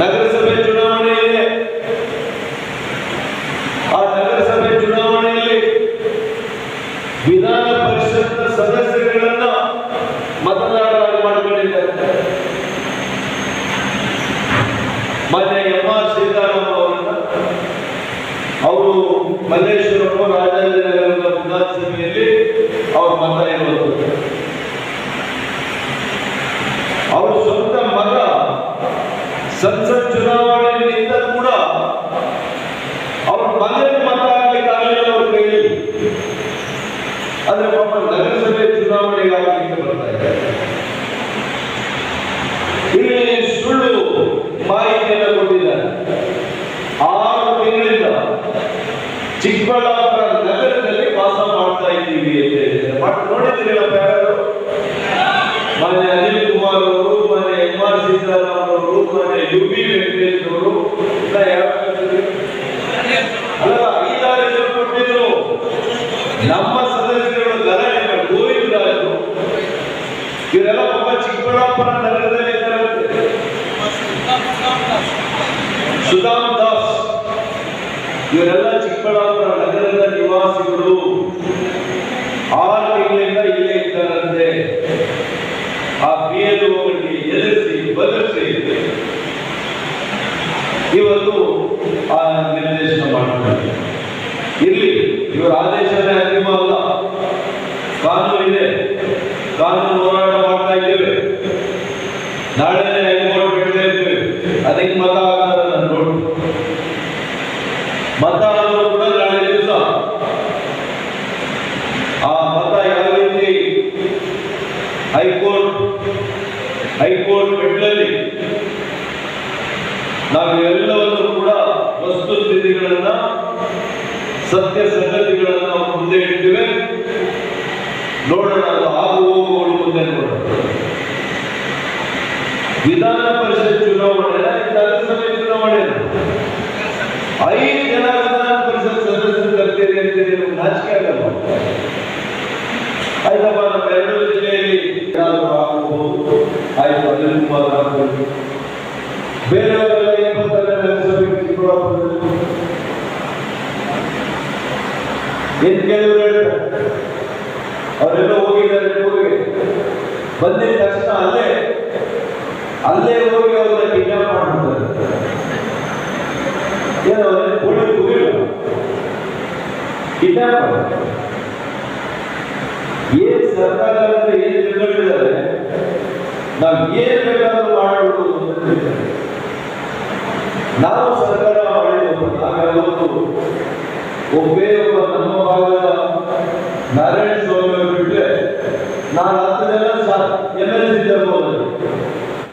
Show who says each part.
Speaker 1: ನಗರಸಭೆ ಚುನಾವಣೆಯಲ್ಲಿ, ಆ ನಗರಸಭೆ ಚುನಾವಣೆಯಲ್ಲಿ ವಿಧಾನ ಪರಿಷತ್ನ ಸದಸ್ಯರುಗಳನ್ನ ಮತದಾರರಾಗಿ ಮಾಡಿಕೊಂಡಿದ್ದಾರೆ. ಮತ್ತೆ ಎಂ ಆರ್ ಸೀತಾರಾಮ್ ಅವರನ್ನ, ಅವರು ಮಲ್ಲೇಶ್ವರಪ್ಪ ರಾಜಾಜಿನಗರದ ವಿಧಾನಸಭೆಯಲ್ಲಿ ಅವ್ರ ಮತ ಇರೋದು ಸಂಸತ್ ಚುನಾವಣೆಯಿಂದ ಕೂಡ ಅವರು ಮನೆಯಲ್ಲಿ ಮಾತಾಡಲಿಕ್ಕಾಗಲಿಲ್ಲ ಅವ್ರ ಕೈಯಲ್ಲಿ ಆದ್ರೆ ಪಾಪ ನಗರಸಭೆ ಚುನಾವಣೆಗೆ ಆಗಲಿಕ್ಕೆ ಬರ್ತಾ ಇದ್ದಾರೆ ಇಲ್ಲಿ ಸುಳ್ಳು ಮಾಹಿತಿಯನ್ನು ಕೊಟ್ಟಿದ್ದಾರೆ. ಆರು ತಿಂಗಳಿಂದ ಚಿಕ್ಕಬಳ್ಳಾಪುರ ನಗರದಲ್ಲಿ ವಾಸ ಮಾಡ್ತಾ ಇದ್ದೀವಿ ಅಂತ ಹೇಳಿದ್ದಾರೆ. ನೋಡಿದ್ದೀರಲ್ಲ ಅವರು ಮಾನ್ಯ ಯು ಬಿ ವೆಂಕಟೇಶ್ ಅವರು ಅಲ್ಲ ಐದಾರು ಹೆಸರು ಕೊಟ್ಟಿದ್ರು ನಮ್ಮ ಸದಸ್ಯರು ಗಲಾಟೆ ಮಾಡಿ ಗೋವಿಂದರಾಜು ಇವರೆಲ್ಲ ಚಿಕ್ಕಬಳ್ಳಾಪುರ ನಗರದಲ್ಲಿ ಸುಧಾಮ್ ದಾಸ್ ಇವರೆಲ್ಲ ಚಿಕ್ಕಬಳ್ಳಾಪುರ ನಗರದ ನಿವಾಸಿಗಳು. ಆರು ತಿಂಗಳಿಂದ ಇಲ್ಲೇ ಇದ್ದಾರಂತೆ ಆ ಬಿಎಲ್ಒಗಳಿಗೆ ಬದಲಿಸಿ ಇವತ್ತು ಆ ನಿರ್ದೇಶನ ಮಾಡ್ತಾರೆ. ಇರ್ಲಿ, ಇವರ ಆದೇಶನೇ ಅಂತಿಮ ಅಲ್ಲ. ಕಾನೂನು ಇದೆ. ಕಾನೂನು ಹೋರಾಟ ಮಾಡ್ತಾ ಇದ್ದೇವೆ. ನಾಳೆನೇ ಹೈಕೋರ್ಟ್ ಬಿಡ್ತಾ ಇದ್ದೇವೆ ಅದಕ್ಕೆ ಮತ ಹಾಕ್ತಾರೆ ನಾನು ನೋಡಿ ಮತ ಆದರೂ ಕೂಡ ನಾಳೆ ದಿವಸ. ಆ ಮತ ಯಾವ ಹೈಕೋರ್ಟ್ ಹೈಕೋರ್ಟ್ ಮೆಟ್ಲಲ್ಲಿ ನಾವು ಎಲ್ಲವನ್ನು ಕೂಡ ವಸ್ತು ವಸ್ತುಸ್ಥಿತಿಗಳನ್ನ ಸತ್ಯ ಸಂಗತಿಗಳನ್ನ ನಾವು ಮುಂದೆ ಇಟ್ಟಿವೆ. ನೋಡೋಣ ಅದು ಆಗು ಹೋಗುವವರು ಮುಂದೆ ವಿಧಾನ ಪರಿಷತ್ ಚುನಾವಣೆ, ವಿಧಾನಸಭೆ ಚುನಾವಣೆ. ಐದು ಜನ ವಿಧಾನ ಪರಿಷತ್ ಸದಸ್ಯರು ತರ್ತೀರಿ ಅಂತ ಹೇಳಿ ನಾಚಿಕೆ ಆಗಲ್ಲ. ಆಯ್ತಪ್ಪ ನಮ್ಮ ಎರಡು ಜಿಲ್ಲೆಯಲ್ಲಿ ಯಾರು ಆಗಬಹುದು? ಆಯ್ತು ಅನಿಲ್ ಕುಮಾರ್ ಬೇರೆಯವರೆಲ್ಲ ಏನು ಬರ್ತಾರೆ ಹೇಳ್ತಾರೆ? ಅವರೆಲ್ಲ ಹೋಗಿದ್ದಾರೆ ಊರಿಗೆ ಬಂದಿದ ತಕ್ಷಣ ಅಲ್ಲೇ ಅಲ್ಲೇ ಹೋಗಿ ಅವ್ರನ್ನ ಕಿಡ್ನಾಪ್ ಮಾಡ್ಬಿಡ್ತಾರೆ. ಏನು ಕೋಳಿ ಕೂಗಿಲ್ಲ? ಕಿಡ್ನಾಪ್ ಏನ್ ಸರ್ಕಾರ ಏನು ತಿಳ್ಕೊಂಡಿದ್ದಾರೆ ನಾವು ಏನ್ ಬೇಕಾದ್ರೂ ತಿಳಿದ್ದಾರೆ. ನಾವು ಸರ್ಕಾರ ಮಾಡಿದ್ದು ನಾವೆಲ್ಲವತ್ತು ಒಬ್ಬೇ ಒಬ್ಬ ನಮ್ಮ ಭಾಗದ ನಾರಾಯಣ ಸ್ವಾಮಿ ಅವರು ಬಿಟ್ಟರೆ ನಾನು ಹತ್ತು ಜನ ಎಂ ಎಲ್ ಸಿ